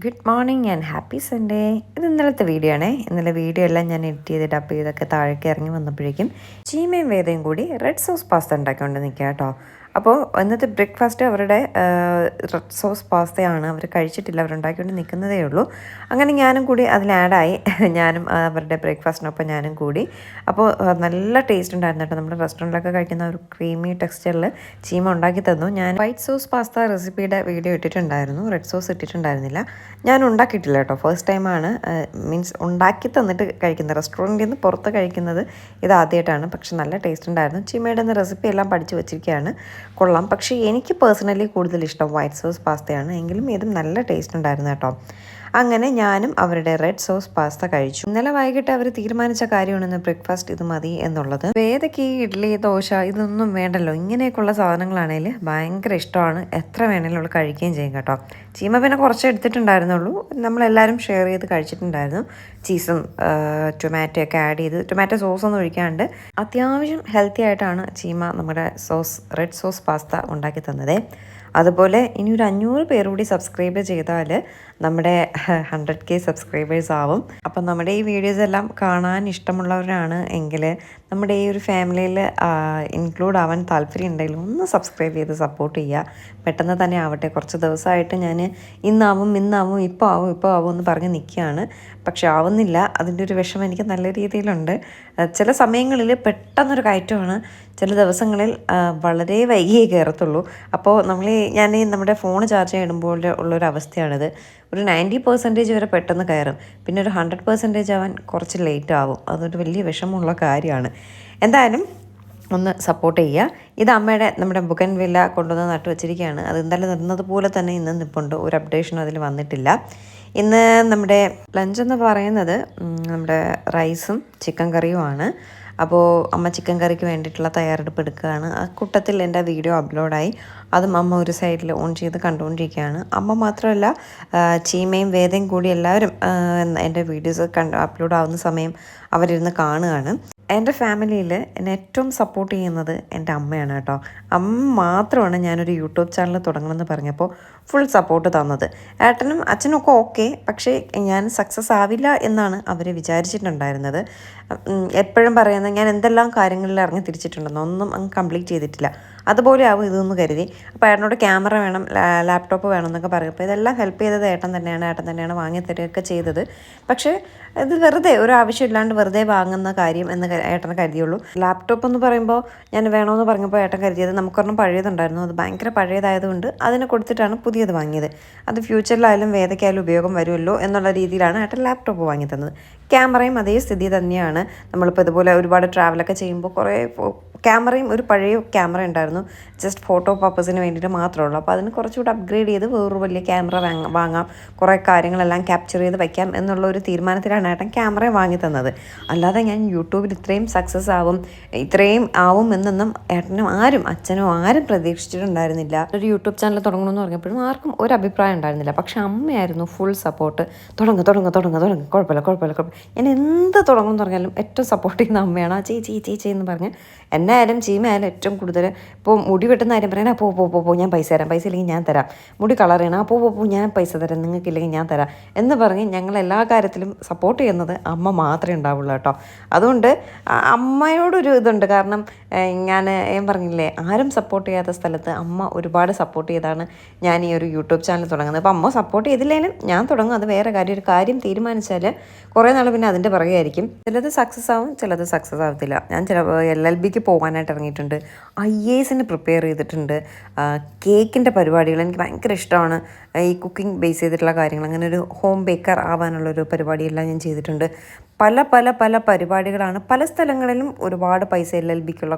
Good morning and happy Sunday ഇത് ഇന്നലത്തെ video ആണേ. ഇന്നലെ വീഡിയോ എല്ലാം ഞാൻ എഡിറ്റ് ചെയ്ത് ഡബ് ചെയ്തൊക്കെ താഴേക്ക് ഇറങ്ങി വന്നപ്പോഴേക്കും ചീമയും വേദയും കൂടി റെഡ് സോസ് പാസ്ത ഉണ്ടാക്കിക്കൊണ്ട് നിൽക്കുക കേട്ടോ അപ്പോൾ ഇന്നത്തെ ബ്രേക്ക്ഫാസ്റ്റ് അവരുടെ റെഡ് സോസ് പാസ്തയാണ് അവർ കഴിച്ചിട്ടില്ല അവരുണ്ടാക്കിക്കൊണ്ട് നിൽക്കുന്നതേ ഉള്ളൂ. അങ്ങനെ ഞാനും കൂടി അതിൽ ആഡായി ഞാനും അവരുടെ ബ്രേക്ക്ഫാസ്റ്റിനൊപ്പം ഞാനും കൂടി. അപ്പോൾ നല്ല ടേസ്റ്റ് ഉണ്ടായിരുന്നു കേട്ടോ. നമ്മുടെ റെസ്റ്റോറന്റിലൊക്കെ കഴിക്കുന്ന ഒരു ക്രീമി ടെക്സ്ചറിൽ ചീമ ഉണ്ടാക്കി തന്നു. ഞാൻ വൈറ്റ് സോസ് പാസ്ത റെസിപ്പിയുടെ വീഡിയോ ഇട്ടിട്ടുണ്ടായിരുന്നു. റെഡ് സോസ് ഇട്ടിട്ടുണ്ടായിരുന്നില്ല. ഞാൻ ഉണ്ടാക്കിയിട്ടില്ല കേട്ടോ. ഫസ്റ്റ് ടൈമാണ് മീൻസ് ഉണ്ടാക്കി തന്നിട്ട് കഴിക്കുന്നത്. റെസ്റ്റോറന്റിൽ നിന്ന് പുറത്ത് കഴിക്കുന്നത് ഇത് ആദ്യമായിട്ടാണ് പക്ഷെ നല്ല ടേസ്റ്റ് ഉണ്ടായിരുന്നു. ചീമയുടെ റെസിപ്പി എല്ലാം പഠിച്ചു വെച്ചിരിക്കുകയാണ്. കൊള്ളാം. പക്ഷേ എനിക്ക് പേഴ്സണലി കൂടുതൽ ഇഷ്ടം വൈറ്റ് സോസ് പാസ്തയാണ് എങ്കിലും ഇതും നല്ല ടേസ്റ്റ് ഉണ്ടായിരുന്നു കേട്ടോ. അങ്ങനെ ഞാനും അവരുടെ റെഡ് സോസ് പാസ്ത കഴിച്ചു. ഇന്നലെ വൈകിട്ട് അവർ തീരുമാനിച്ച കാര്യമാണ് ബ്രേക്ക്ഫാസ്റ്റ് ഇത് മതി എന്നുള്ളത്. വേദയ്ക്ക് ഇഡ്ഡലി ദോശ ഇതൊന്നും വേണ്ടല്ലോ. ഇങ്ങനെയൊക്കെയുള്ള സാധനങ്ങളാണെങ്കിൽ ഭയങ്കര ഇഷ്ടമാണ്. എത്ര വേണേലും അവൾ കഴിക്കുകയും ചെയ്യും കേട്ടോ. ചീമ പിന്നെ കുറച്ച് എടുത്തിട്ടുണ്ടായിരുന്നുള്ളൂ. നമ്മളെല്ലാവരും ഷെയർ ചെയ്ത് കഴിച്ചിട്ടുണ്ടായിരുന്നു. ചീസും ടൊമാറ്റോ ഒക്കെ ആഡ് ചെയ്ത് ടൊമാറ്റോ സോസ് ഒന്നും ഒഴിക്കാണ്ട് അത്യാവശ്യം ഹെൽത്തി ആയിട്ടാണ് ചീമ നമ്മുടെ സോസ് റെഡ് സോസ് പാസ്ത ഉണ്ടാക്കി തന്നത്. അതുപോലെ ഇനി ഒരു അഞ്ഞൂറ് പേർ കൂടി സബ്സ്ക്രൈബ് ചെയ്താൽ നമ്മുടെ ഹൺഡ്രഡ് കെ സബ്സ്ക്രൈബേഴ്സ് ആവും. അപ്പം നമ്മുടെ ഈ വീഡിയോസ് എല്ലാം കാണാൻ ഇഷ്ടമുള്ളവരാണ് എങ്കിൽ നമ്മുടെ ഈ ഒരു ഫാമിലിയിൽ ഇൻക്ലൂഡ് ആവാൻ താല്പര്യം ഉണ്ടെങ്കിൽ ഒന്ന് സബ്സ്ക്രൈബ് ചെയ്ത് സപ്പോർട്ട് ചെയ്യുക. പെട്ടെന്ന് തന്നെ ആവട്ടെ. കുറച്ച് ദിവസമായിട്ട് ഞാൻ ഇന്നാവും ഇന്നാവും ഇപ്പോൾ ആവും ഇപ്പോൾ ആവും എന്ന് പറഞ്ഞ് നിൽക്കുകയാണ്. പക്ഷെ ആവുന്നില്ല. അതിന്റെ ഒരു വിഷമം എനിക്ക് നല്ല രീതിയിലുണ്ട്. ചില സമയങ്ങളിൽ പെട്ടെന്നൊരു കയറ്റമാണ്. ചില ദിവസങ്ങളിൽ വളരെ വൈകിയേ കയറത്തുള്ളൂ. അപ്പോൾ നമ്മൾ ഞാൻ നമ്മുടെ ഫോൺ ചാർജ് ചെയ്യുമ്പോൾ ഉള്ളൊരു അവസ്ഥയാണിത്. ഒരു നയന്റി പെർസെന്റേജ് വരെ പെട്ടെന്ന് കയറും. പിന്നെ ഒരു ഹൺഡ്രഡ് പെർസെന്റേജ് ആവാൻ കുറച്ച് ലേറ്റ് ആവും. അതൊരു വലിയ വിഷമമുള്ള കാര്യമാണ്. എന്തായാലും ഒന്ന് സപ്പോർട്ട് ചെയ്യുക. ഇത് അമ്മയുടെ നമ്മുടെ ബുക്കൻ വില്ല കൊണ്ടുവന്ന് നട്ടു വെച്ചിരിക്കുകയാണ്. അത് ഇന്നലെ നിന്നതുപോലെ തന്നെ ഇന്ന് നിൽപ്പുണ്ട് ഒരു അപ്ഡേഷനും അതിൽ വന്നിട്ടില്ല. ഇന്ന് നമ്മുടെ ലഞ്ച് എന്ന് പറയുന്നത് നമ്മുടെ റൈസും ചിക്കൻ കറിയുമാണ് അപ്പോൾ അമ്മ ചിക്കൻ കറിക്ക് വേണ്ടിയിട്ടുള്ള തയ്യാറെടുപ്പ് എടുക്കുകയാണ്. ആ കൂട്ടത്തിൽ എന്റെ വീഡിയോ അപ്ലോഡായി അതും അമ്മ ഒരു സൈഡിൽ ഓൺ ചെയ്ത് കണ്ടുകൊണ്ടിരിക്കുകയാണ്. അമ്മ മാത്രമല്ല ചീമയും വേദയും കൂടി എല്ലാവരും എന്റെ വീഡിയോസ് കണ്ട് അപ്ലോഡ് ആവുന്ന സമയം അവരിരുന്ന് കാണുകയാണ്. എന്റെ ഫാമിലിയിൽ എന്നെ ഏറ്റവും സപ്പോർട്ട് ചെയ്യുന്നത് എന്റെ അമ്മയാണ് കേട്ടോ. അമ്മ മാത്രമാണ് ഞാനൊരു യൂട്യൂബ് ചാനൽ തുടങ്ങണമെന്ന് പറഞ്ഞപ്പോൾ ഫുൾ സപ്പോർട്ട് തന്നത്. ഏട്ടനും അച്ഛനും ഒക്കെ ഓക്കെ പക്ഷേ ഞാൻ സക്സസ് ആവില്ല എന്നാണ് അവർ വിചാരിച്ചിട്ടുണ്ടായിരുന്നത്. എപ്പോഴും പറയുന്നത് ഞാൻ എന്തെല്ലാം കാര്യങ്ങളിൽ ഇറങ്ങി തിരിച്ചിട്ടുണ്ടെന്നോ ഒന്നും അങ്ങ് കംപ്ലീറ്റ് ചെയ്തിട്ടില്ല. അതുപോലെ ആവും ഇതൊന്ന് കരുതി. അപ്പോൾ ഏട്ടനോട് ക്യാമറ വേണം ലാപ്ടോപ്പ് വേണം എന്നൊക്കെ പറയും. അപ്പോൾ ഇതെല്ലാം ഹെൽപ്പ് ചെയ്തത് ഏട്ടൻ തന്നെയാണ്. ഏട്ടൻ തന്നെയാണ് വാങ്ങി തരികയൊക്കെ ചെയ്തത്. പക്ഷേ ഇത് വെറുതെ ഒരു ആവശ്യമില്ലാണ്ട് വെറുതെ വാങ്ങുന്ന കാര്യം എന്ന് ഏട്ടൻ കരുതിയുള്ളൂ. ലാപ്ടോപ്പ് എന്ന് പറയുമ്പോൾ ഞാൻ വേണമെന്ന് പറഞ്ഞപ്പോൾ ഏട്ടൻ കരുതിയത് നമുക്കൊരെണ്ണം പഴയതുണ്ടായിരുന്നു. അത് ഭയങ്കര പഴയതായതുകൊണ്ട് അതിനെ കൊടുത്തിട്ടാണ് പുതിയത് വാങ്ങിയത്. അത് ഫ്യൂച്ചറിലായാലും വേദയ്ക്കായാലും ഉപയോഗം വരുമല്ലോ എന്നുള്ള രീതിയിലാണ് ഏട്ടൻ ലാപ്ടോപ്പ് വാങ്ങി തന്നത്. ക്യാമറയും അതേ സ്ഥിതി തന്നെയാണ്. നമ്മളിപ്പോൾ ഇതുപോലെ ഒരുപാട് ട്രാവലൊക്കെ ചെയ്യുമ്പോൾ കുറേ ക്യാമറയും ഒരു പഴയ ക്യാമറ ഉണ്ടായിരുന്നു. ജസ്റ്റ് ഫോട്ടോ പർപ്പസിന് വേണ്ടിയിട്ട് മാത്രമേ ഉള്ളൂ. അപ്പോൾ അതിന് കുറച്ചുകൂടി അപ്ഗ്രേഡ് ചെയ്ത് വേറൊരു വലിയ ക്യാമറ വാങ്ങ കുറേ കാര്യങ്ങളെല്ലാം ക്യാപ്ചർ ചെയ്ത് വയ്ക്കാം എന്നുള്ള ഒരു തീരുമാനത്തിലാണ് ഏട്ടൻ ക്യാമറ വാങ്ങി തന്നത്. അല്ലാതെ ഞാൻ യൂട്യൂബിൽ ഇത്രയും സക്സസ് ആവും ഇത്രയും ആവും എന്നൊന്നും ഏട്ടനും ആരും അച്ഛനും ആരും പ്രതീക്ഷിച്ചിട്ടുണ്ടായിരുന്നില്ല. ഒരു യൂട്യൂബ് ചാനൽ തുടങ്ങണമെന്ന് പറഞ്ഞപ്പോഴും ആർക്കും ഒരു അഭിപ്രായം ഉണ്ടായിരുന്നില്ല. പക്ഷേ അമ്മയായിരുന്നു ഫുൾ സപ്പോർട്ട് തുടങ്ങുക തുടങ്ങുക തുടങ്ങുക തുടങ്ങുക കുഴപ്പമില്ല കുഴപ്പമില്ല കുഴപ്പമില്ല. ഞാൻ എന്ത് തുടങ്ങുമെന്ന് പറഞ്ഞാലും ഏറ്റവും സപ്പോർട്ട് ചെയ്യുന്ന അമ്മയാണ്. ആ ചേച്ചി ചേച്ചി എന്ന് പറഞ്ഞ് എന്നെ ആയാലും ചീമയായാലും ഏറ്റവും കൂടുതൽ ഇപ്പോൾ മുടി വെട്ടുന്ന കാര്യം പറയാൻ പോ പോ പോ ഞാൻ പൈസ തരാം പൈസ ഇല്ലെങ്കിൽ ഞാൻ തരാം. മുടി കളർ ചെയ്യണം ആ പോ ഞാൻ പൈസ തരാം നിങ്ങൾക്കില്ലെങ്കിൽ ഞാൻ തരാം. എന്ന് പറഞ്ഞ് ഞങ്ങൾ എല്ലാ കാര്യത്തിലും സപ്പോർട്ട് ചെയ്യുന്നത് അമ്മ മാത്രമേ ഉണ്ടാവുള്ളൂ കേട്ടോ. അതുകൊണ്ട് അമ്മയോടൊരു ഇതുണ്ട്. കാരണം ഞാൻ ഞാൻ പറഞ്ഞില്ലേ ആരും സപ്പോർട്ട് ചെയ്യാത്ത സ്ഥലത്ത് അമ്മ ഒരുപാട് സപ്പോർട്ട് ചെയ്താണ് ഞാൻ ഈ ഒരു യൂട്യൂബ് ചാനൽ തുടങ്ങുന്നത്. അപ്പോൾ അമ്മ സപ്പോർട്ട് ചെയ്തില്ലെങ്കിലും ഞാൻ തുടങ്ങും. അത് വേറെ കാര്യം. ഒരു കാര്യം തീരുമാനിച്ചാൽ കുറേ നാൾ പിന്നെ അതിന്റെ പുറകെ ആയിരിക്കും. ചിലത് സക്സസ് ആവും ചിലത് സക്സസ് ആവത്തില്ല. ഞാൻ ചില എൽ എൽ ബിക്ക് പോകാനായിട്ട് ഇറങ്ങിയിട്ടുണ്ട്. ഐ എ എസിന് പ്രിപ്പയർ ചെയ്തിട്ടുണ്ട്. കേക്കിന്റെ പരിപാടികൾ എനിക്ക് ഭയങ്കര ഇഷ്ടമാണ്. ഈ കുക്കിംഗ് ബേസ് ചെയ്തിട്ടുള്ള കാര്യങ്ങൾ അങ്ങനെ ഒരു ഹോം ബേക്കർ ആവാനുള്ളൊരു പരിപാടിയെല്ലാം ഞാൻ ചെയ്തിട്ടുണ്ട്. പല പല പല പരിപാടികളാണ്. പല സ്ഥലങ്ങളിലും ഒരുപാട് പൈസ എൽ എൽ ബിക്കുള്ള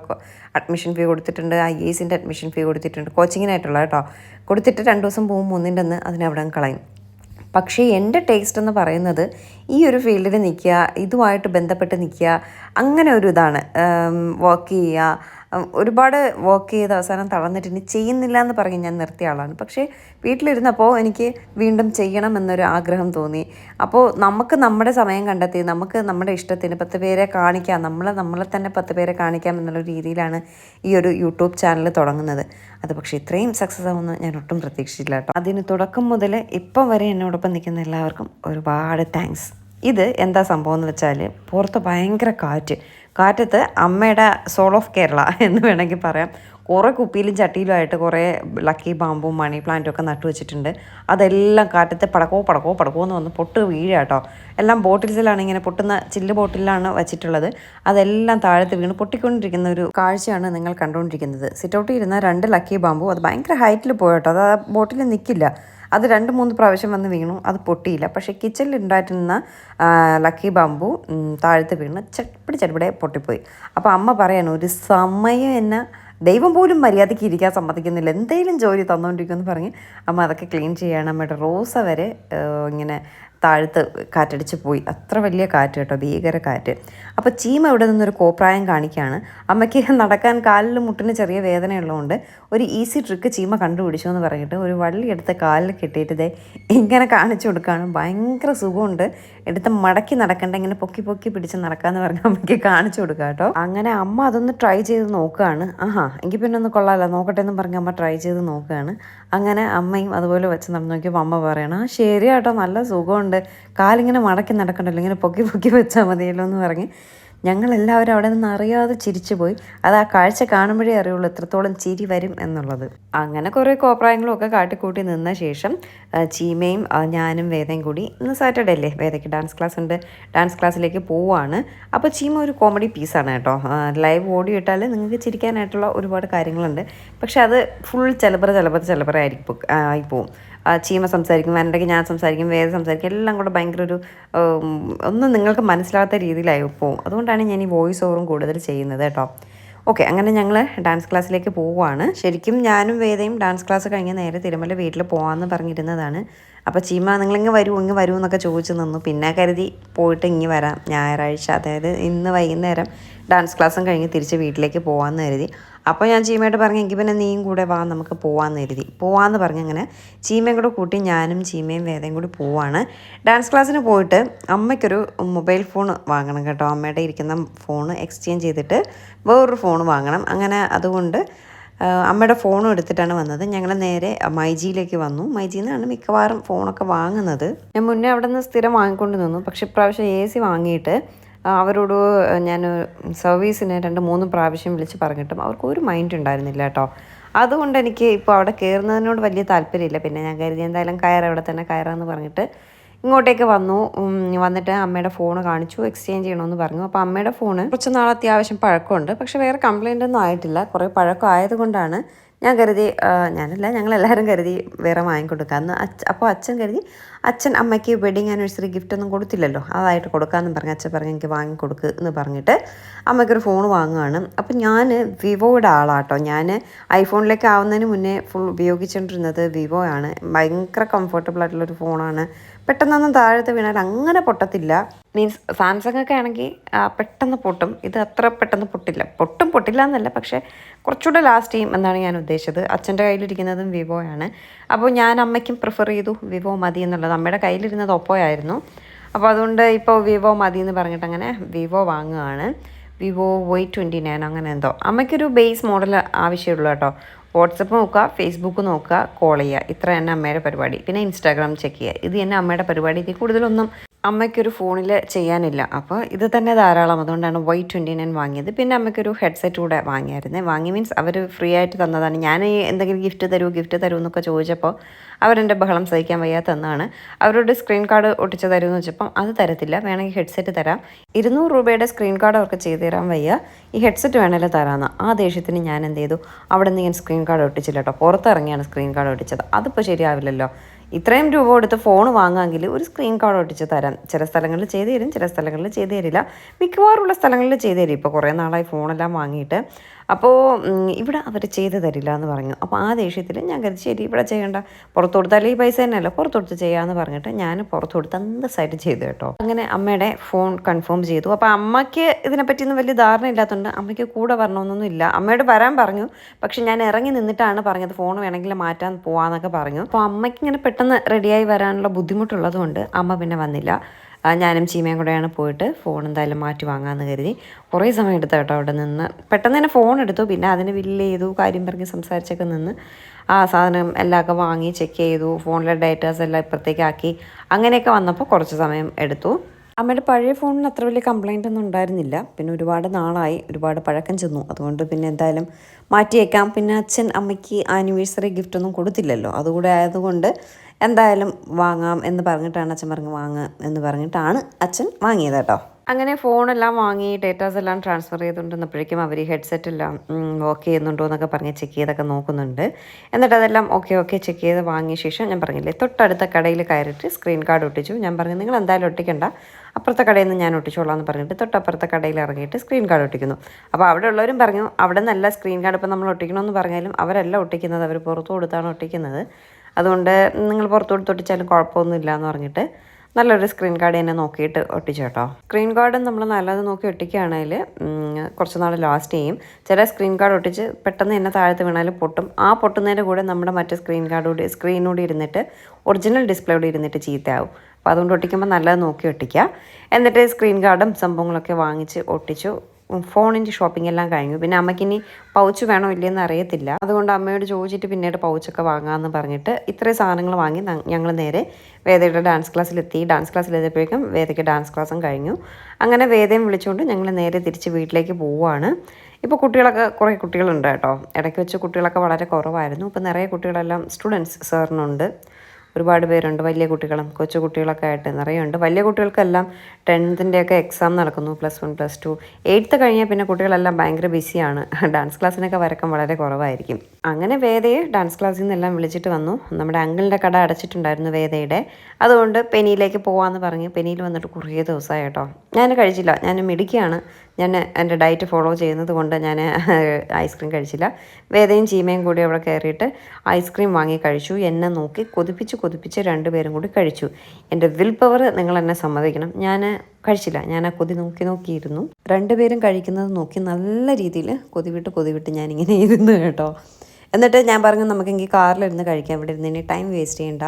അഡ്മിഷൻ ഫീ കൊടുത്തിട്ടുണ്ട്. ഐ എസിന്റെ അഡ്മിഷൻ ഫീ കൊടുത്തിട്ടുണ്ട്. കോച്ചിങ്ങിനായിട്ടുള്ള കേട്ടോ. കൊടുത്തിട്ട് രണ്ട് ദിവസം പോകും മൂന്നിന്റെ അതിനെ അങ്ങ് കളയും. പക്ഷേ എന്റെ ടേസ്റ്റ് എന്ന് പറയുന്നത് ഈ ഒരു ഫീൽഡിൽ നിൽക്കുക ഇതുമായിട്ട് ബന്ധപ്പെട്ട് നിൽക്കുക അങ്ങനെ ഒരു ഇതാണ്. വർക്ക് ചെയ്യുക ഒരുപാട് വർക്ക് ചെയ്ത് അവസാനം തളർന്നിട്ട് ഇനി ചെയ്യുന്നില്ല എന്ന് പറഞ്ഞ് ഞാൻ നിർത്തിയ ആളാണ്. പക്ഷേ വീട്ടിലിരുന്നപ്പോൾ എനിക്ക് വീണ്ടും ചെയ്യണം എന്നൊരു ആഗ്രഹം തോന്നി. അപ്പോൾ നമുക്ക് നമ്മുടെ സമയം കണ്ടെത്തി നമുക്ക് നമ്മുടെ ഇഷ്ടത്തിന് പത്ത് പേരെ കാണിക്കാം നമ്മളെ നമ്മളെ തന്നെ പത്ത് പേരെ കാണിക്കാം എന്നുള്ള രീതിയിലാണ് ഈ ഒരു യൂട്യൂബ് ചാനൽ തുടങ്ങുന്നത്. അത് പക്ഷേ ഇത്രയും സക്സസ് ആവുമെന്ന് ഞാൻ ഒട്ടും പ്രതീക്ഷിച്ചില്ല കേട്ടോ. അതിന് തുടക്കം മുതൽ ഇപ്പം വരെ എന്നോടൊപ്പം നിൽക്കുന്ന എല്ലാവർക്കും ഒരുപാട് താങ്ക്സ് ഇത് എന്താ സംഭവം എന്ന് വെച്ചാൽ പുറത്ത് ഭയങ്കര കാറ്റ്. കാറ്റത്ത് അമ്മയുടെ സോൾ ഓഫ് കേരള എന്ന് വേണമെങ്കിൽ പറയാം. കുറേ കുപ്പിയിലും ചട്ടിയിലുമായിട്ട് കുറേ ലക്കി ബാമ്പും മണി പ്ലാന്റും ഒക്കെ നട്ടു വെച്ചിട്ടുണ്ട്. അതെല്ലാം കാറ്റത്ത് പടക്കോ പടക്കോ പടക്കോ എന്ന് വന്ന് പൊട്ട് വീഴുക കേട്ടോ എല്ലാം ബോട്ടിൽസിലാണ് ഇങ്ങനെ പൊട്ടുന്ന ചില്ല് ബോട്ടിലാണ് വെച്ചിട്ടുള്ളത്. അതെല്ലാം താഴത്ത് വീണ് പൊട്ടിക്കൊണ്ടിരിക്കുന്ന ഒരു കാഴ്ചയാണ് നിങ്ങൾ കണ്ടുകൊണ്ടിരിക്കുന്നത്. സിറ്റൗട്ടിൽ ഇരുന്ന രണ്ട് ലക്കി ബാമ്പു അത് ഭയങ്കര ഹൈറ്റിൽ പോയിട്ടോ. അത് ആ ബോട്ടിൽ നിൽക്കില്ല അത് രണ്ട് മൂന്ന് പ്രാവശ്യം വന്ന് വീണു. അത് പൊട്ടിയില്ല. പക്ഷേ കിച്ചണിൽ ഉണ്ടായിരുന്ന ലക്കി ബാമ്പു താഴത്ത് വീണ് ചട്ടപ്പിടി ചട്ടപ്പിടെ പൊട്ടിപ്പോയി. അപ്പോൾ അമ്മ പറയാണ് ഒരു സമയം എന്നെ ദൈവം പോലും മര്യാദയ്ക്ക് ഇരിക്കാൻ സമ്മതിക്കുന്നില്ല. എന്തെങ്കിലും ജോലി തന്നുകൊണ്ടിരിക്കുമെന്ന് പറഞ്ഞ് അമ്മ അതൊക്കെ ക്ലീൻ ചെയ്യുകയാണ് അമ്മയുടെ റോസ വരെ ഇങ്ങനെ താഴത്ത് കാറ്റടിച്ച് പോയി. അത്ര വലിയ കാറ്റ് കേട്ടോ ഭീകര കാറ്റ്. അപ്പോൾ ചീമ ഇവിടെ നിന്നൊരു കോപ്രായം കാണിക്കുകയാണ്. അമ്മയ്ക്ക് നടക്കാൻ കാലിൽ മുട്ടിന് ചെറിയ വേദനയുള്ളതുകൊണ്ട് ഒരു ഈസി ട്രിക്ക് ചീമ കണ്ടുപിടിച്ചു എന്ന് പറഞ്ഞിട്ട് ഒരു വള്ളി എടുത്ത് കാലിൽ കെട്ടിയിട്ട് ഇങ്ങനെ കാണിച്ചു കൊടുക്കുകയാണ്. ഭയങ്കര സുഖമുണ്ട്. എടുത്ത് മടക്കി നടക്കണ്ട ഇങ്ങനെ പൊക്കി പൊക്കി പിടിച്ച് നടക്കാമെന്ന് പറഞ്ഞ് അമ്മയ്ക്ക് കാണിച്ചു കൊടുക്കുക കേട്ടോ. അങ്ങനെ അമ്മ അതൊന്ന് ട്രൈ ചെയ്ത് നോക്കുകയാണ്. ആഹാ എങ്കിൽ പിന്നെ ഒന്ന് കൊള്ളാമല്ലോ നോക്കട്ടെ എന്ന് പറഞ്ഞ് അമ്മ ട്രൈ ചെയ്ത് നോക്കുകയാണ്. അങ്ങനെ അമ്മയും അതുപോലെ വെച്ച് നടന്നു നോക്കിയപ്പോൾ അമ്മ പറയണം ആ ശരി കേട്ടോ നല്ല സുഖമുണ്ട്. കാലിങ്ങനെ മടക്കി നടക്കണ്ടല്ലോ ഇങ്ങനെ പൊക്കി പൊക്കി വെച്ചാൽ മതിയല്ലോ എന്ന് പറഞ്ഞ് ഞങ്ങളെല്ലാവരും അവിടെ നിന്ന് അറിയാതെ ചിരിച്ചു പോയി. അത് ആ കാഴ്ച കാണുമ്പോഴേ അറിയുള്ളൂ എത്രത്തോളം ചിരി വരും എന്നുള്ളത്. അങ്ങനെ കുറേ കോപ്രായങ്ങളും ഒക്കെ കാട്ടിക്കൂട്ടി നിന്ന ശേഷം ചീമയും ഞാനും വേദയും കൂടി ഇന്ന് സാറ്റർഡേ അല്ലേ? വേദയ്ക്ക് ഡാൻസ് ക്ലാസ് ഉണ്ട്. ഡാൻസ് ക്ലാസ്സിലേക്ക് പോവുകയാണ് അപ്പോൾ ചീമ ഒരു കോമഡി പീസാണ് കേട്ടോ. ലൈവ് ഓഡിയോ ഇട്ടാൽ നിങ്ങൾക്ക് ചിരിക്കാനായിട്ടുള്ള ഒരുപാട് കാര്യങ്ങളുണ്ട്. പക്ഷെ അത് ഫുൾ ചിലപ്പറ ചിലപ്പറ ചിലപ്പറ ആയിരിക്കും ആയി പോവും. ആ, ചീമ സംസാരിക്കും വേണ്ടെങ്കിൽ ഞാൻ സംസാരിക്കും വേദ സംസാരിക്കും എല്ലാം കൂടെ ഭയങ്കര ഒരു ഒന്നും നിങ്ങൾക്ക് മനസ്സിലാകാത്ത രീതിയിലായി പോവും. അതുകൊണ്ടാണ് ഞാൻ ഈ വോയിസ് ഓവറും കൂടുതൽ ചെയ്യുന്നത് കേട്ടോ. ഓക്കെ അങ്ങനെ ഞങ്ങൾ ഡാൻസ് ക്ലാസ്സിലേക്ക് പോവുകയാണ്. ശരിക്കും ഞാനും വേദയും ഡാൻസ് ക്ലാസ് കഴിഞ്ഞ് നേരെ തിരുമല വീട്ടിൽ പോകാമെന്ന് പറഞ്ഞിരുന്നതാണ്. അപ്പോൾ ചീമ നിങ്ങളിങ്ങ് വരൂ ഇങ്ങ് വരൂ എന്നൊക്കെ ചോദിച്ചു നിന്നു. പിന്നെ കരുതി പോയിട്ട് ഇങ്ങ് വരാം. ഞായറാഴ്ച അതായത് ഇന്ന് വൈകുന്നേരം ഡാൻസ് ക്ലാസ്സും കഴിഞ്ഞ് തിരിച്ച് വീട്ടിലേക്ക് പോകാമെന്ന് കരുതി. അപ്പോൾ ഞാൻ ചീമയോട് പറഞ്ഞു എങ്കിൽ പിന്നെ നീയും കൂടെ വാ നമുക്ക് പോവാമെന്ന് കരുതി. പോവാമെന്ന് പറഞ്ഞങ്ങനെ ചീമയും കൂടെ കൂട്ടി ഞാനും ചീമയും വേദയും കൂടി പോവാണ്. ഡാൻസ് ക്ലാസ്സിന് പോയിട്ട് അമ്മയ്ക്കൊരു മൊബൈൽ ഫോൺ വാങ്ങണം കേട്ടോ. അമ്മയുടെ ഇരിക്കുന്ന ഫോൺ എക്സ്ചേഞ്ച് ചെയ്തിട്ട് വേറൊരു ഫോൺ വാങ്ങണം. അങ്ങനെ അതുകൊണ്ട് അമ്മയുടെ ഫോണും എടുത്തിട്ടാണ് വന്നത്. ഞങ്ങൾ നേരെ മൈജിയിലേക്ക് വന്നു. മൈജിയിൽ നിന്നാണ് മിക്കവാറും ഫോണൊക്കെ വാങ്ങുന്നത്. ഞാൻ മുന്നേ അവിടെ നിന്ന് സ്ഥിരം വാങ്ങിക്കൊണ്ട് നിന്നു. പക്ഷേ ഇപ്രാവശ്യം എ സി വാങ്ങിയിട്ട് അവരോട് ഞാൻ സർവീസിനെ രണ്ട് മൂന്ന് പ്രാവശ്യം വിളിച്ച് പറഞ്ഞിട്ടും അവർക്ക് ഒരു മൈൻഡ് ഉണ്ടായിരുന്നില്ല കേട്ടോ. അതുകൊണ്ട് എനിക്ക് ഇപ്പോൾ അവിടെ കയറുന്നതിനോട് വലിയ താല്പര്യമില്ല. പിന്നെ ഞാൻ കരുതി എന്തായാലും കയറ് അവിടെ തന്നെ കയറാമെന്ന് പറഞ്ഞിട്ട് ഇങ്ങോട്ടേക്ക് വന്നു. വന്നിട്ട് അമ്മയുടെ ഫോൺ കാണിച്ചു എക്സ്ചേഞ്ച് ചെയ്യണമെന്ന് പറഞ്ഞു. അപ്പോൾ അമ്മയുടെ ഫോണ് കുറച്ച് നാൾ അത്യാവശ്യം പഴക്കമുണ്ട്. പക്ഷേ വേറെ കംപ്ലൈന്റ് ഒന്നും ആയിട്ടില്ല. കുറേ പഴക്കം ആയതുകൊണ്ടാണ് ഞാൻ കരുതി ഞാനല്ല ഞങ്ങളെല്ലാവരും കരുതി വേറെ വാങ്ങിക്കൊടുക്കാം. അന്ന് അപ്പോൾ അച്ഛൻ കരുതി അച്ഛൻ അമ്മയ്ക്ക് വെഡിങ് ആനിവേഴ്സറി ഗിഫ്റ്റ് ഒന്നും കൊടുത്തില്ലല്ലോ. അതായിട്ട് കൊടുക്കാമെന്ന് പറഞ്ഞ് അച്ഛൻ പറഞ്ഞ് എനിക്ക് വാങ്ങിക്കൊടുക്ക് എന്ന് പറഞ്ഞിട്ട് അമ്മയ്ക്കൊരു ഫോൺ വാങ്ങുകയാണ് അപ്പോൾ ഞാൻ വിവോയുടെ ആളാട്ടോ. ഞാൻ ഐഫോണിലേക്ക് ആവുന്നതിന് മുന്നേ ഫുൾ ഉപയോഗിച്ചുകൊണ്ടിരുന്നത് വിവോ ആണ്. ഭയങ്കര കംഫർട്ടബിൾ ആയിട്ടുള്ളൊരു ഫോണാണ് പെട്ടെന്നൊന്നും താഴത്ത് വീണാൽ അങ്ങനെ പൊട്ടത്തില്ല. മീൻസ് സാംസങ് ഒക്കെ ആണെങ്കിൽ പെട്ടെന്ന് പൊട്ടും. ഇത് അത്ര പെട്ടെന്ന് പൊട്ടില്ല. പൊട്ടും പൊട്ടില്ല എന്നല്ല പക്ഷേ കുറച്ചുകൂടെ ലാസ്റ്റ് ചെയ്യും എന്നാണ് ഞാൻ ഉദ്ദേശിച്ചത്. അച്ഛന്റെ കയ്യിലിരിക്കുന്നതും വിവോ ആണ്. അപ്പോൾ ഞാൻ അമ്മയ്ക്കും പ്രിഫർ ചെയ്തു വിവോ മതി എന്നുള്ളത്. അമ്മയുടെ കയ്യിലിരുന്നത് ഒപ്പോ ആയിരുന്നു. അപ്പോൾ അതുകൊണ്ട് ഇപ്പോൾ വിവോ മതി എന്ന് പറഞ്ഞിട്ട് അങ്ങനെ വിവോ വാങ്ങുകയാണ് വിവോ വൈ ട്വന്റി നയൻ അങ്ങനെ എന്തോ. അമ്മയ്ക്കൊരു ബേസ് മോഡൽ ആവശ്യമുള്ളൂ കേട്ടോ. വാട്സപ്പ് നോക്കുക ഫേസ്ബുക്ക് നോക്കുക കോൾ ചെയ്യുക. ഇത്ര തന്നെ അമ്മയുടെ പരിപാടി. പിന്നെ ഇൻസ്റ്റാഗ്രാം ചെക്ക് ചെയ്യുക. ഇത് തന്നെ അമ്മയുടെ പരിപാടി. ഇതിൽ കൂടുതലൊന്നും അമ്മയ്ക്കൊരു ഫോണിൽ ചെയ്യാനില്ല. അപ്പോൾ ഇത് തന്നെ ധാരാളം. അതുകൊണ്ടാണ് വൈ ട്വന്റി നയൻ വാങ്ങിയത്. പിന്നെ അമ്മയ്ക്കൊരു ഹെഡ്സെറ്റ് കൂടെ വാങ്ങിയായിരുന്നു. വാങ്ങി മീൻസ് അവർ ഫ്രീ ആയിട്ട് തന്നതാണ്. ഞാൻ എന്തെങ്കിലും ഗിഫ്റ്റ് തരൂ ഗിഫ്റ്റ് തരൂ എന്നൊക്കെ ചോദിച്ചപ്പോൾ അവരെന്റെ ബഹളം സഹിക്കാൻ വയ്യ തന്നതാണ് അവരോട് സ്ക്രീൻ കാർഡ് ഒട്ടിച്ച് തരുമെന്ന് വെച്ചപ്പം അത് തരത്തില്ല. വേണമെങ്കിൽ ഹെഡ്സെറ്റ് തരാം. ഇരുന്നൂറ് രൂപയുടെ സ്ക്രീൻ കാർഡ് അവർക്ക് ചെയ്ത് തരാൻ വയ്യ. ഈ ഹെഡ്സെറ്റ് വേണമല്ലോ തരാമെന്ന് ആ ദേഷ്യത്തിന് ഞാൻ എന്ത് ചെയ്തു? അവിടെ നിന്ന് ഞാൻ സ്ക്രീൻ കാർഡ് ഒട്ടിച്ചില്ല കേട്ടോ പുറത്തിറങ്ങിയാണ് സ്ക്രീൻ കാർഡ് ഒട്ടിച്ചത്. അതിപ്പോൾ ശരിയാവില്ലല്ലോ. ഇത്രയും രൂപ കൊടുത്ത് ഫോൺ വാങ്ങാമെങ്കിൽ ഒരു സ്ക്രീൻ കാർഡ് ഒട്ടിച്ച് തരാം. ചില സ്ഥലങ്ങളിൽ ചെയ്തു തരും ചില സ്ഥലങ്ങളിൽ ചെയ്തു തരില്ല. മിക്കവാറുള്ള സ്ഥലങ്ങളിൽ ചെയ്തു തരും. ഇപ്പോൾ കുറേ നാളായി ഫോണെല്ലാം വാങ്ങിയിട്ട്. അപ്പോൾ ഇവിടെ അവർ ചെയ്തു തരില്ല എന്ന് പറഞ്ഞു. അപ്പോൾ ആ ദേഷ്യത്തിൽ ഞാൻ കരുതി ശരി ഇവിടെ ചെയ്യണ്ട. പുറത്തു കൊടുത്താൽ ഈ പൈസ തന്നെയല്ല? പുറത്തു കൊടുത്ത് ചെയ്യാമെന്ന് പറഞ്ഞിട്ട് ഞാൻ പുറത്തു കൊടുത്ത് അന്തസ്സായിട്ട് ചെയ്തു കേട്ടോ. അങ്ങനെ അമ്മയുടെ ഫോൺ കൺഫേം ചെയ്തു. അപ്പോൾ അമ്മയ്ക്ക് ഇതിനെപ്പറ്റിയൊന്നും വലിയ ധാരണ ഇല്ലാത്തതുകൊണ്ട് അമ്മയ്ക്ക് കൂടെ വരണമെന്നൊന്നും ഇല്ല. അമ്മയോട് വരാൻ പറഞ്ഞു. പക്ഷെ ഞാൻ ഇറങ്ങി നിന്നിട്ടാണ് പറഞ്ഞത് ഫോൺ വേണമെങ്കിൽ മാറ്റാൻ പോവാന്നൊക്കെ പറഞ്ഞു. അപ്പോൾ അമ്മയ്ക്ക് ഇങ്ങനെ പെട്ടെന്ന് റെഡിയായി വരാനുള്ള ബുദ്ധിമുട്ടുള്ളത് കൊണ്ട് അമ്മ പിന്നെ വന്നില്ല. ഞാനും ചീമയും കൂടെയാണ് പോയിട്ട് ഫോൺ എന്തായാലും മാറ്റി വാങ്ങാമെന്ന് കരുതി. കുറേ സമയം എടുത്ത കേട്ടോ അവിടെ നിന്ന്. പെട്ടെന്ന് തന്നെ ഫോൺ എടുത്തു. പിന്നെ അതിന് ബില്ല് ചെയ്തു കാര്യം പറഞ്ഞ് സംസാരിച്ചൊക്കെ നിന്ന്. ആ സാധനം എല്ലാമൊക്കെ വാങ്ങി ചെക്ക് ചെയ്തു. ഫോണിലെ ഡേറ്റാസ് എല്ലാം ഇപ്പുറത്തേക്കാക്കി. അങ്ങനെയൊക്കെ വന്നപ്പോൾ കുറച്ച് സമയം എടുത്തു. അമ്മയുടെ പഴയ ഫോണിന് അത്ര വലിയ കംപ്ലൈന്റ് ഒന്നും ഉണ്ടായിരുന്നില്ല. പിന്നെ ഒരുപാട് നാളായി. ഒരുപാട് പഴക്കം ചെന്നു. അതുകൊണ്ട് പിന്നെ എന്തായാലും മാറ്റിയേക്കാം. പിന്നെ അച്ഛൻ അമ്മയ്ക്ക് ആനിവേഴ്സറി ഗിഫ്റ്റ് ഒന്നും കൊടുത്തില്ലല്ലോ. അതുകൂടെ ആയതുകൊണ്ട് എന്തായാലും വാങ്ങാം എന്ന് പറഞ്ഞിട്ടാണ് അച്ഛൻ പറഞ്ഞ് വാങ്ങാം എന്ന് പറഞ്ഞിട്ടാണ് അച്ഛൻ വാങ്ങിയത് കേട്ടോ. അങ്ങനെ ഫോണെല്ലാം വാങ്ങി ഡേറ്റാസ് എല്ലാം ട്രാൻസ്ഫർ ചെയ്തുകൊണ്ടിരുന്നപ്പോഴേക്കും അവർ ഈ ഹെഡ്സെറ്റ് എല്ലാം വർക്ക് ചെയ്യുന്നുണ്ടോ എന്നൊക്കെ പറഞ്ഞ് ചെക്ക് ചെയ്തൊക്കെ നോക്കുന്നുണ്ട്. എന്നിട്ട് അതെല്ലാം ഓക്കെ ഓക്കെ ചെക്ക് ചെയ്ത് വാങ്ങിയ ശേഷം ഞാൻ പറഞ്ഞില്ലേ തൊട്ടടുത്ത കടയിൽ കയറിയിട്ട് സ്ക്രീൻ കാർഡ് ഒട്ടിച്ചു. ഞാൻ പറഞ്ഞു നിങ്ങൾ എന്തായാലും ഒട്ടിക്കണ്ട. അപ്പുറത്തെ കടയിൽ നിന്ന് ഞാൻ ഒട്ടിച്ചോളാം എന്ന് പറഞ്ഞിട്ട് തൊട്ടപ്പുറത്തെ കടയിൽ ഇറങ്ങിയിട്ട് സ്ക്രീൻ കാർഡ് ഒട്ടിക്കുന്നു. അപ്പോൾ അവിടെ ഉള്ളവരും പറഞ്ഞു അവിടെ നല്ല സ്ക്രീൻ കാർഡ് ഇപ്പോൾ നമ്മൾ ഒട്ടിക്കണമെന്ന് പറഞ്ഞാലും അവരല്ല ഒട്ടിക്കുന്നത്. അവർ പുറത്തു കൊടുത്താണ് ഒട്ടിക്കുന്നത്. അതുകൊണ്ട് നിങ്ങൾ പുറത്തോട്ട് കൊടുത്ത് ഒട്ടിച്ചാലും കുഴപ്പമൊന്നുമില്ല എന്ന് പറഞ്ഞിട്ട് നല്ലൊരു സ്ക്രീൻ ഗാർഡ് തന്നെ നോക്കിയിട്ട് ഒട്ടിച്ചു കേട്ടോ. സ്ക്രീൻ ഗാർഡ് നമ്മൾ നല്ലത് നോക്കി ഒട്ടിക്കുകയാണെങ്കിൽ കുറച്ച് നാൾ ലാസ്റ്റ് ചെയ്യും. ചില സ്ക്രീൻ ഗാർഡ് ഒട്ടിച്ച് പെട്ടെന്ന് തന്നെ താഴത്ത് വീണാൽ പൊട്ടും. ആ പൊട്ടുന്നതിന്റെ കൂടെ നമ്മുടെ മറ്റേ സ്ക്രീൻ ഗാർഡ് കൂടി സ്ക്രീനോട് ഇരുന്നിട്ട് ഒറിജിനൽ കൂടി ഇരുന്നിട്ട് ചീത്തയാവും. അപ്പോൾ അതുകൊണ്ട് ഒട്ടിക്കുമ്പോൾ നല്ലത് നോക്കി ഒട്ടിക്കുക. എന്നിട്ട് സ്ക്രീൻ ഗാർഡും സംഭവങ്ങളൊക്കെ വാങ്ങിച്ച് ഒട്ടിച്ചു ഫോണിന്റെ ഷോപ്പിംഗ് എല്ലാം കഴിഞ്ഞു. പിന്നെ അമ്മയ്ക്കിനി പൗച്ച് വേണോ ഇല്ലയെന്ന് അറിയത്തില്ല. അതുകൊണ്ട് അമ്മയോട് ചോദിച്ചിട്ട് പിന്നീട് പൗച്ചൊക്കെ വാങ്ങാമെന്ന് പറഞ്ഞിട്ട് ഇത്രയും സാധനങ്ങൾ വാങ്ങി ഞങ്ങൾ നേരെ വേദയുടെ ഡാൻസ് ക്ലാസ്സിലെത്തി ഡാൻസ് ക്ലാസ്സിലെത്തിയപ്പോഴേക്കും വേദയ്ക്ക് ഡാൻസ് ക്ലാസ്സും കഴിഞ്ഞു. അങ്ങനെ വേദയും വിളിച്ചുകൊണ്ട് ഞങ്ങൾ നേരെ തിരിച്ച് വീട്ടിലേക്ക് പോവുകയാണ് ഇപ്പോൾ കുട്ടികളൊക്കെ കുറേ കുട്ടികളുണ്ട് കേട്ടോ. ഇടയ്ക്ക് വെച്ച് കുട്ടികളൊക്കെ വളരെ കുറവായിരുന്നു. ഇപ്പോൾ നിറയെ കുട്ടികളെല്ലാം സ്റ്റുഡൻസ് സാറിനുണ്ട് ഒരുപാട് പേരുണ്ട്. വലിയ കുട്ടികളും കൊച്ചു കുട്ടികളൊക്കെ ആയിട്ട് നിറയുണ്ട് വലിയ കുട്ടികൾക്കെല്ലാം ടെൻത്തിന്റെയൊക്കെ എക്സാം നടക്കുന്നു. Plus one plus two eighth കഴിഞ്ഞാൽ പിന്നെ കുട്ടികളെല്ലാം ഭയങ്കര ബിസിയാണ് ഡാൻസ് ക്ലാസ്സിനൊക്കെ വരക്കം വളരെ കുറവായിരിക്കും. അങ്ങനെ വേദയെ ഡാൻസ് ക്ലാസ്സിൽ നിന്നെല്ലാം വിളിച്ചിട്ട് വന്നു. നമ്മുടെ അങ്കിളിന്റെ കട അടച്ചിട്ടുണ്ടായിരുന്നു വേദയുടെ. അതുകൊണ്ട് പെനിയിലേക്ക് പോകാമെന്ന് പറഞ്ഞ് പെനിയിൽ വന്നിട്ട് കുറേ ദിവസമായി കേട്ടോ. ഞാൻ കഴിച്ചില്ല. ഞാൻ മിടിക്കുകയാണ് ഞാൻ എന്റെ ഡയറ്റ് ഫോളോ ചെയ്യുന്നത് കൊണ്ട് ഞാൻ ഐസ്ക്രീം കഴിച്ചില്ല. വേദയും ചീമയും കൂടി അവിടെ കയറിയിട്ട് ഐസ്ക്രീം വാങ്ങി കഴിച്ചു. എന്നെ നോക്കി കൊതിപ്പിച്ച് കൊതിപ്പിച്ച് രണ്ടുപേരും കൂടി കഴിച്ചു. എന്റെ വിൽ പവർ നിങ്ങൾ എന്നെ സമ്മതിക്കണം. ഞാൻ കഴിച്ചില്ല. ഞാൻ ആ കൊതി നോക്കി നോക്കിയിരുന്നു. രണ്ടുപേരും കഴിക്കുന്നത് നോക്കി നല്ല രീതിയിൽ കൊതിവിട്ട് കൊതിവിട്ട് ഞാനിങ്ങനെ ഇരുന്നു കേട്ടോ. എന്നിട്ട് ഞാൻ പറഞ്ഞു നമുക്കെങ്കിൽ കാറിലിരുന്ന് കഴിക്കാം. ഇവിടെ ഇരുന്ന് ഇനി ടൈം വേസ്റ്റ് ചെയ്യണ്ട.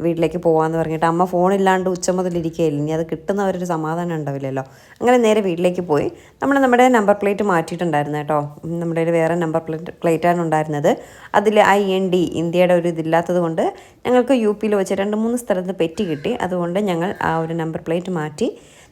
വീട്ടിലേക്ക് പോകാമെന്ന് പറഞ്ഞിട്ട് അമ്മ ഫോണില്ലാണ്ട് ഉച്ച മുതൽ ഇരിക്കുകയില്ല ഇനി അത് കിട്ടുന്നവരൊരു സമാധാനം ഉണ്ടാവില്ലല്ലോ. അങ്ങനെ നേരെ വീട്ടിലേക്ക് പോയി. നമ്മൾ നമ്മുടെ നമ്പർ പ്ലേറ്റ് മാറ്റിയിട്ടുണ്ടായിരുന്നു കേട്ടോ. നമ്മുടെ വേറെ നമ്പർ പ്ലേറ്റ് പ്ലേറ്റാണ് ഉണ്ടായിരുന്നത്. അതിൽ ഐ എൻ ഡി ഇന്ത്യയുടെ ഒരു ഇതില്ലാത്തത് കൊണ്ട് ഞങ്ങൾക്ക് യു പിയിൽ വെച്ച് രണ്ട് മൂന്ന് സ്ഥലത്ത് പെറ്റി കിട്ടി. അതുകൊണ്ട് ഞങ്ങൾ ആ ഒരു നമ്പർ പ്ലേറ്റ് മാറ്റി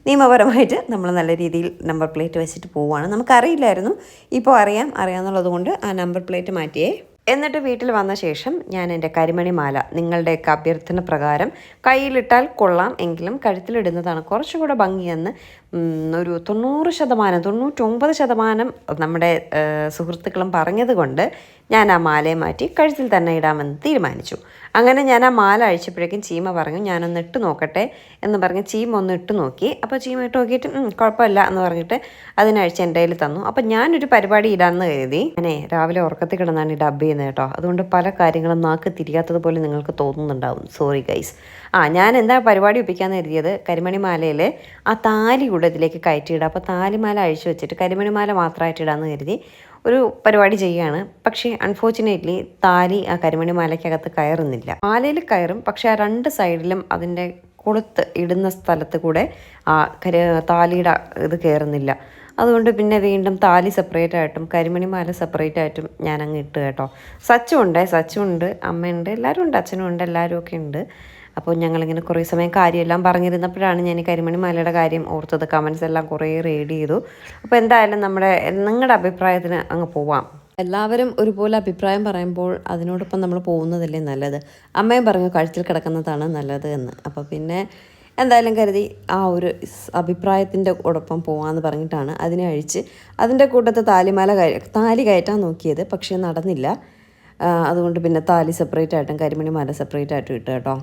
നിയമപരമായിട്ട് നമ്മൾ നല്ല രീതിയിൽ നമ്പർ പ്ലേറ്റ് വെച്ചിട്ട് പോവുകയാണ് നമുക്കറിയില്ലായിരുന്നു. ഇപ്പോൾ അറിയാം. അറിയാമെന്നുള്ളത് കൊണ്ട് ആ നമ്പർ പ്ലേറ്റ് മാറ്റിയേ എന്നിട്ട് വീട്ടിൽ വന്ന ശേഷം ഞാൻ എന്റെ കരിമണിമാല നിങ്ങളുടെ നിങ്ങളുടെയൊക്കെ അഭ്യർത്ഥന പ്രകാരം കയ്യിലിട്ടാൽ കൊള്ളാം എങ്കിലും കഴുത്തിലിടുന്നതാണ് കുറച്ചുകൂടെ ഭംഗിയെന്ന് ഒരു തൊണ്ണൂറ് ശതമാനം തൊണ്ണൂറ്റൊമ്പത് ശതമാനം നമ്മുടെ സുഹൃത്തുക്കളും പറഞ്ഞത് കൊണ്ട് ഞാൻ ആ മാലയെ മാറ്റി കഴുത്തിൽ തന്നെ ഇടാമെന്ന് തീരുമാനിച്ചു. അങ്ങനെ ഞാൻ ആ മാല അഴിച്ചപ്പോഴേക്കും ചീമ പറഞ്ഞു ഞാനൊന്ന് ഇട്ട് നോക്കട്ടെ എന്ന് പറഞ്ഞ് ചീമ ഒന്ന് ഇട്ട് നോക്കി. അപ്പോൾ ചീമ ഇട്ട് നോക്കിയിട്ട് "ഉം, കുഴപ്പമില്ല എന്ന് പറഞ്ഞിട്ട് അതിനഴിച്ച് എന്റെ കയ്യിൽ തന്നു. അപ്പോൾ ഞാനൊരു പരിപാടി ഇടാമെന്ന് കരുതി. ഞാനേ രാവിലെ ഉറക്കത്തിൽ കിടന്നാണ് ഡബ് ചെയ്യുന്നത് കേട്ടോ. അതുകൊണ്ട് പല കാര്യങ്ങളും നാക്ക് തിരിയാത്തതുപോലെ നിങ്ങൾക്ക് തോന്നുന്നുണ്ടാവും. Sorry guys. ആ ഞാൻ എന്താ പരിപാടി ഒപ്പിക്കാന്ന് കരുതിയത് കരിമണിമാലയിൽ ആ താലി കൂടെ ഇതിലേക്ക് കയറ്റിയിടുക അപ്പോൾ താലിമാല അഴിച്ചു വെച്ചിട്ട് കരിമണിമാല മാത്രമായിട്ട് ഇടാമെന്ന് കരുതി ഒരു പരിപാടി ചെയ്യുകയാണ്. പക്ഷേ അൺഫോർച്ചുനേറ്റ്ലി താലി ആ കരിമണിമാലയ്ക്കകത്ത് കയറുന്നില്ല. മാലയിൽ കയറും പക്ഷേ ആ രണ്ട് സൈഡിലും അതിന്റെ കൊളുത്ത് ഇടുന്ന സ്ഥലത്ത് കൂടെ ആ കരി താലിയുടെ ഇത് കയറുന്നില്ല. അതുകൊണ്ട് പിന്നെ വീണ്ടും താലി സെപ്പറേറ്റ് ആയിട്ടും കരിമണിമാല സെപ്പറേറ്റ് ആയിട്ടും ഞാൻ അങ്ങ് ഇട്ട് കേട്ടോ. സച്ചുണ്ട് സച്ചുണ്ട് അമ്മയുണ്ട് എല്ലാവരും ഉണ്ട് അച്ഛനും ഉണ്ട് എല്ലാവരും ഒക്കെ ഉണ്ട്. അപ്പോൾ ഞങ്ങളിങ്ങനെ കുറേ സമയം കാര്യമെല്ലാം പറഞ്ഞിരുന്നപ്പോഴാണ് ഞാൻ കരിമണി മാലയുടെ കാര്യം ഓർത്തത്. കമൻസ് എല്ലാം കുറേ റീഡ് ചെയ്തു. അപ്പോൾ എന്തായാലും നമ്മുടെ നിങ്ങളുടെ അഭിപ്രായത്തിന് അങ്ങ് പോവാം. എല്ലാവരും ഒരുപോലെ അഭിപ്രായം പറയുമ്പോൾ അതിനോടൊപ്പം നമ്മൾ പോകുന്നതല്ലേ നല്ലത്. അമ്മയും പറഞ്ഞു കഴുത്തിൽ കിടക്കുന്നതാണ് നല്ലത് എന്ന്. അപ്പോൾ പിന്നെ എന്തായാലും കരുതി ആ ഒരു അഭിപ്രായത്തിന്റെ ഒപ്പം പോകാമെന്ന് പറഞ്ഞിട്ടാണ് അതിനെ അഴിച്ച് അതിന്റെ കൂട്ടത്ത് താലിമാല താലി കയറ്റാൻ നോക്കിയത്. പക്ഷേ നടന്നില്ല. അതുകൊണ്ട് പിന്നെ താലി സെപ്പറേറ്റ് ആയിട്ടും കരിമണി മാല സെപ്പറേറ്റ് ആയിട്ടും ഇട്ട് കേട്ടോ.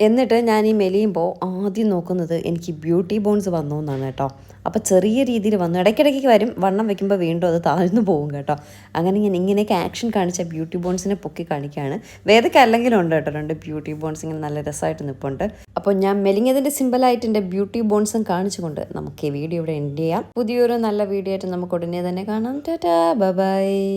എന്നിട്ട് ഞാൻ ഈ മെലിയുമ്പോൾ ആദ്യം നോക്കുന്നത് എനിക്ക് ബ്യൂട്ടി ബോൺസ് വന്നു എന്നാണ് കേട്ടോ. അപ്പോൾ ചെറിയ രീതിയിൽ വന്നു. ഇടയ്ക്കിടയ്ക്ക് വരും. വണ്ണം വെക്കുമ്പോൾ വീണ്ടും അത് താഴ്ന്നു പോകും കേട്ടോ. അങ്ങനെ ഞാൻ ഇങ്ങനെയൊക്കെ ആക്ഷൻ കാണിച്ച ബ്യൂട്ടി ബോൺസിനെ പൊക്കി കാണിക്കുകയാണ്. വേദയ്ക്ക് അല്ലെങ്കിലും ഉണ്ട് കേട്ടോ. രണ്ട് ബ്യൂട്ടി ബോൺസ് ഇങ്ങനെ നല്ല രസമായിട്ട് നിൽപ്പുണ്ട് അപ്പോൾ ഞാൻ മെലിഞ്ഞതിന്റെ സിമ്പിളായിട്ട് എന്റെ ബ്യൂട്ടി ബോൺസും കാണിച്ചുകൊണ്ട് നമുക്ക് ഈ വീഡിയോ ഇവിടെ എൻഡ് ചെയ്യാം. പുതിയൊരു നല്ല വീഡിയോ ആയിട്ട് നമുക്ക് ഉടനെ തന്നെ കാണാം. Tata bye